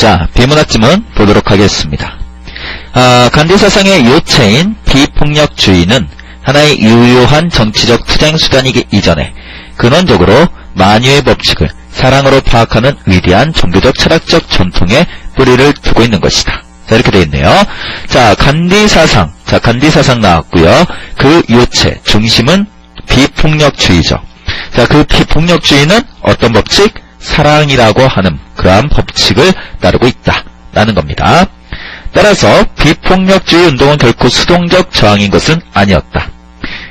자, 비문학지문 보도록 하겠습니다. 아, 간디 사상의 요체인 비폭력주의는 하나의 유효한 정치적 투쟁 수단이기 이전에 근원적으로 만유의 법칙을 사랑으로 파악하는 위대한 종교적 철학적 전통에 뿌리를 두고 있는 것이다. 자, 이렇게 되어 있네요. 자, 간디 사상. 자, 간디 사상 나왔고요. 그 요체, 중심은 비폭력주의죠. 자, 그 비폭력주의는 어떤 법칙? 사랑이라고 하는 그러한 법칙을 따르고 있다. 라는 겁니다. 따라서 비폭력주의 운동은 결코 수동적 저항인 것은 아니었다.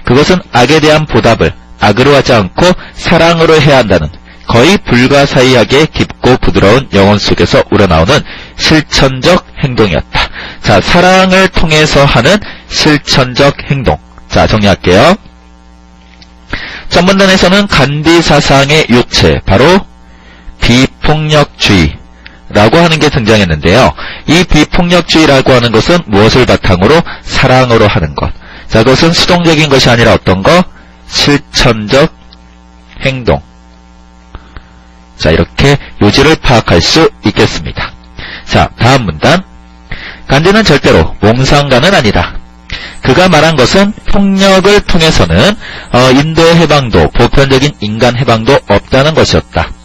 그것은 악에 대한 보답을 악으로 하지 않고 사랑으로 해야 한다는 거의 불가사의하게 깊고 부드러운 영혼 속에서 우러나오는 실천적 행동이었다. 자, 사랑을 통해서 하는 실천적 행동. 자, 정리할게요. 전문단에서는 간디 사상의 요체, 바로 비폭력주의 라고 하는 게 등장했는데요. 이 비폭력주의라고 하는 것은 무엇을 바탕으로 사랑으로 하는 것. 자, 그것은 수동적인 것이 아니라 어떤 거? 실천적 행동. 자, 이렇게 요지를 파악할 수 있겠습니다. 자, 다음 문단. 간디는 절대로 몽상가는 아니다. 그가 말한 것은 폭력을 통해서는 어, 인도 해방도 보편적인 인간 해방도 없다는 것이었다.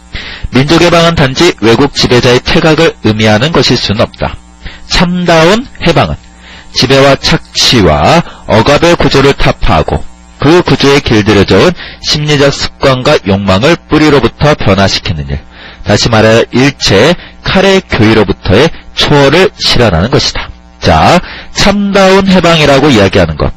민족 해방은 단지 외국 지배자의 퇴각을 의미하는 것일 수는 없다. 참다운 해방은 지배와 착취와 억압의 구조를 타파하고 그 구조에 길들여져 온 심리적 습관과 욕망을 뿌리로부터 변화시키는 일. 다시 말하여 일체 칼의 교의로부터의 초월을 실현하는 것이다. 자, 참다운 해방이라고 이야기하는 것.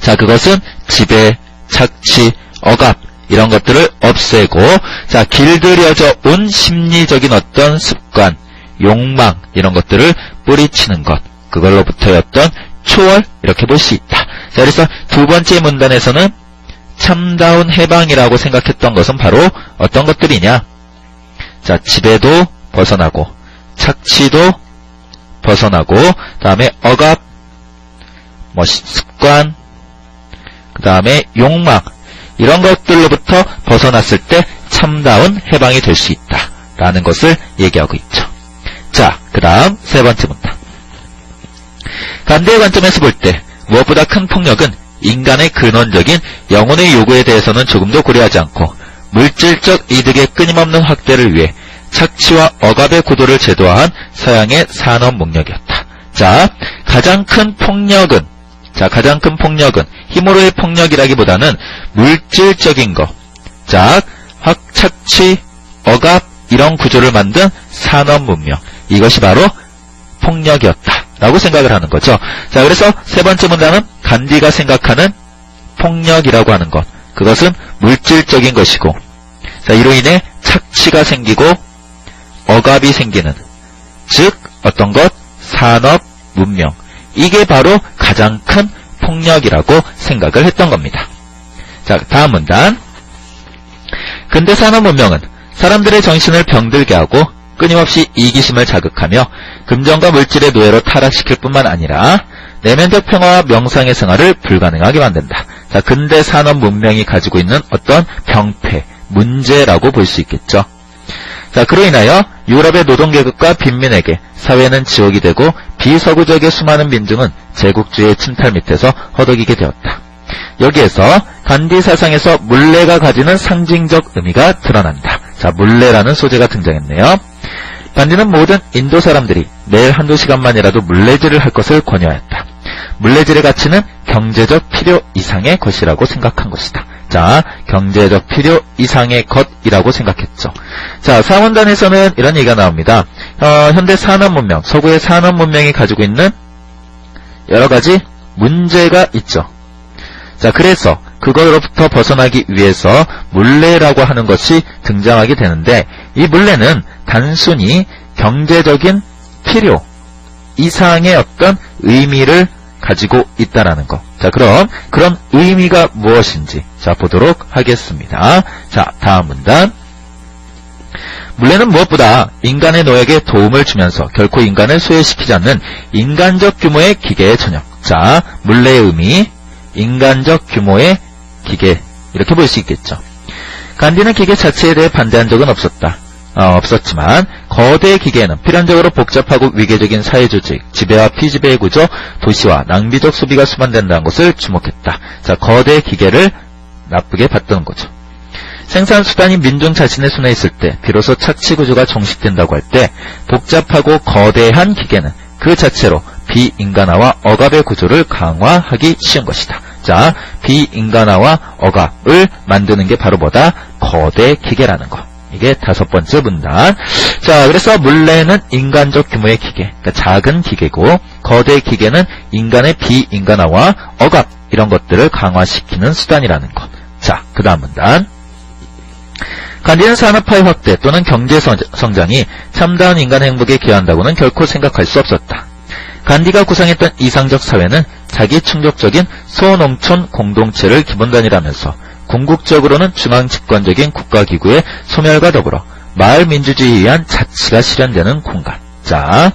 자, 그것은 지배, 착취, 억압, 이런 것들을 없애고, 자, 길들여져 온 심리적인 어떤 습관, 욕망, 이런 것들을 뿌리치는 것. 그걸로부터의 어떤 초월, 이렇게 볼 수 있다. 자, 그래서 두 번째 문단에서는 참다운 해방이라고 생각했던 것은 바로 어떤 것들이냐? 자, 지배도 벗어나고, 착취도 벗어나고, 다음에 억압, 뭐, 습관, 그 다음에 욕망, 이런 것들로부터 벗어났을 때 참다운 해방이 될 수 있다. 라는 것을 얘기하고 있죠. 자, 그 다음 세 번째 문단. 간대의 관점에서 볼 때 무엇보다 큰 폭력은 인간의 근원적인 영혼의 요구에 대해서는 조금도 고려하지 않고 물질적 이득의 끊임없는 확대를 위해 착취와 억압의 구도를 제도화한 서양의 산업 목력이었다. 자, 가장 큰 폭력은 자, 가장 큰 폭력은 힘으로의 폭력이라기보다는 물질적인 것. 자, 확 착취, 억압 이런 구조를 만든 산업 문명. 이것이 바로 폭력이었다. 라고 생각을 하는 거죠. 자, 그래서 세 번째 문단은 간디가 생각하는 폭력이라고 하는 것. 그것은 물질적인 것이고, 자, 이로 인해 착취가 생기고, 억압이 생기는, 즉, 어떤 것? 산업, 문명. 이게 바로 가장 큰 폭력이라고 생각을 했던 겁니다. 자, 다음 문단. 근대 산업 문명은 사람들의 정신을 병들게 하고 끊임없이 이기심을 자극하며 금전과 물질의 노예로 타락시킬 뿐만 아니라 내면적 평화와 명상의 생활을 불가능하게 만든다. 자, 근대 산업 문명이 가지고 있는 어떤 병폐, 문제라고 볼 수 있겠죠. 자, 그로 인하여 유럽의 노동계급과 빈민에게 사회는 지옥이 되고 비서구적의 수많은 민중은 제국주의의 침탈 밑에서 허덕이게 되었다. 여기에서 간디 사상에서 물레가 가지는 상징적 의미가 드러난다. 자, 물레라는 소재가 등장했네요. 간디는 모든 인도 사람들이 매일 한두 시간만이라도 물레질을 할 것을 권유하였다. 물레질의 가치는 경제적 필요 이상의 것이라고 생각한 것이다. 자, 경제적 필요 이상의 것이라고 생각했죠. 자, 사원단에서는 이런 얘기가 나옵니다. 어, 현대 산업 문명, 서구의 산업 문명이 가지고 있는 여러 가지 문제가 있죠. 자, 그래서 그거로부터 벗어나기 위해서 물레라고 하는 것이 등장하게 되는데 이 물레는 단순히 경제적인 필요 이상의 어떤 의미를 가지고 있다라는 것. 자, 그럼 그런 의미가 무엇인지 자 보도록 하겠습니다. 자, 다음 문단. 물레는 무엇보다 인간의 노역에 도움을 주면서 결코 인간을 소외시키지 않는 인간적 규모의 기계의 전역. 자, 물레의 의미, 인간적 규모의 기계 이렇게 볼 수 있겠죠. 간디는 기계 자체에 대해 반대한 적은 없었다. 어, 없었지만 거대 기계에는 필연적으로 복잡하고 위계적인 사회 조직, 지배와 피지배의 구조, 도시와 낭비적 소비가 수반된다는 것을 주목했다. 자, 거대 기계를 나쁘게 봤던 거죠. 생산 수단이 민중 자신의 손에 있을 때 비로소 착취 구조가 종식된다고 할 때 복잡하고 거대한 기계는 그 자체로 비인간화와 억압의 구조를 강화하기 쉬운 것이다. 자, 비인간화와 억압을 만드는 게 바로 뭐다? 거대 기계라는 거. 이게 다섯 번째 문단. 자, 그래서 물레는 인간적 규모의 기계, 그러니까 작은 기계고, 거대 기계는 인간의 비인간화와 억압, 이런 것들을 강화시키는 수단이라는 것. 자, 그 다음 문단. 간디는 산업화의 확대 또는 경제 성- 성장이 참다운 인간 행복에 기여한다고는 결코 생각할 수 없었다. 간디가 구상했던 이상적 사회는 자기 충족적인 소농촌 공동체를 기본 단위라면서 궁극적으로는 중앙집권적인 국가기구의 소멸과 더불어 마을 민주주의에 의한 자치가 실현되는 공간. 자,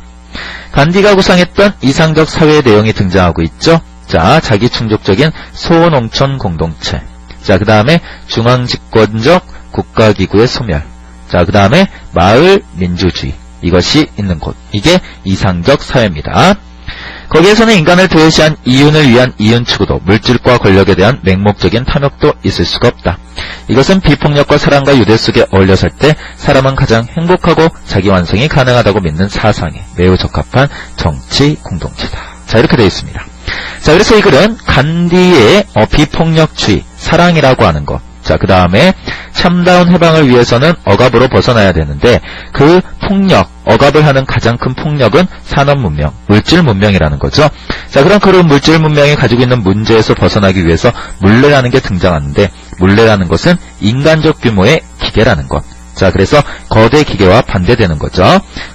간디가 구상했던 이상적 사회의 내용이 등장하고 있죠. 자, 자기 충족적인 소농촌 공동체. 자, 그 다음에 중앙집권적 국가기구의 소멸. 자, 그 다음에 마을 민주주의. 이것이 있는 곳. 이게 이상적 사회입니다. 거기에서는 인간을 도외시한 이윤을 위한 이윤 추구도 물질과 권력에 대한 맹목적인 탐욕도 있을 수가 없다. 이것은 비폭력과 사랑과 유대 속에 어울려 살 때 사람은 가장 행복하고 자기 완성이 가능하다고 믿는 사상에 매우 적합한 정치 공동체다. 자 이렇게 되어 있습니다. 자 그래서 이 글은 간디의 어, 비폭력주의, 사랑이라고 하는 것. 자, 그 다음에 참다운 해방을 위해서는 억압으로 벗어나야 되는데 그 폭력, 억압을 하는 가장 큰 폭력은 산업 문명, 물질 문명이라는 거죠. 자, 그럼 그런 물질 문명이 가지고 있는 문제에서 벗어나기 위해서 물레라는 게 등장하는데 물레라는 것은 인간적 규모의 기계라는 것. 자, 그래서 거대 기계와 반대되는 거죠.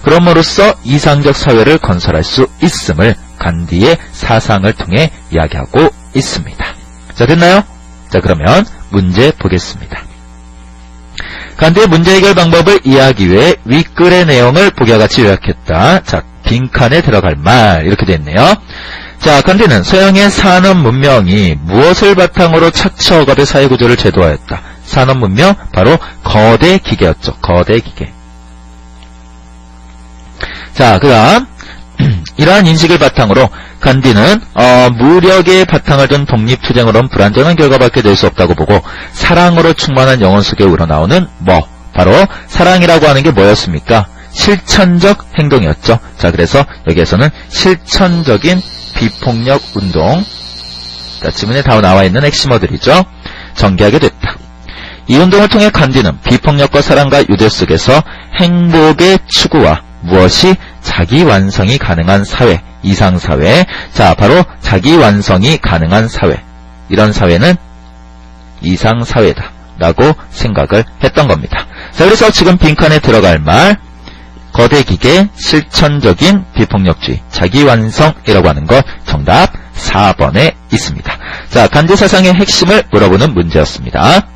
그럼으로써 이상적 사회를 건설할 수 있음을 간디의 사상을 통해 이야기하고 있습니다. 자, 됐나요? 자, 그러면 문제 보겠습니다. 간디의 문제 해결 방법을 이해하기 위해 윗글의 내용을 보기와 같이 요약했다. 자, 빈칸에 들어갈 말 이렇게 됐네요. 자, 간디는 서양의 산업 문명이 무엇을 바탕으로 착취 억압의 사회 구조를 제도하였다. 산업 문명 바로 거대 기계였죠. 거대 기계. 자, 그다음 이러한 인식을 바탕으로 간디는 어, 무력의 바탕을 둔 독립투쟁으로는 불완전한 결과밖에 낼 수 없다고 보고 사랑으로 충만한 영혼 속에 우러나오는 뭐 바로 사랑이라고 하는 게 뭐였습니까? 실천적 행동이었죠. 자 그래서 여기에서는 실천적인 비폭력 운동 자, 지문에 다 나와 있는 핵심어들이죠. 전개하게 됐다. 이 운동을 통해 간디는 비폭력과 사랑과 유대 속에서 행복의 추구와 무엇이 자기 완성이 가능한 사회, 이상 사회. 자, 바로 자기 완성이 가능한 사회. 이런 사회는 이상 사회다. 라고 생각을 했던 겁니다. 자, 그래서 지금 빈칸에 들어갈 말, 거대 기계, 실천적인 비폭력주의, 자기 완성이라고 하는 것 정답 4번에 있습니다. 자, 간디 사상의 핵심을 물어보는 문제였습니다.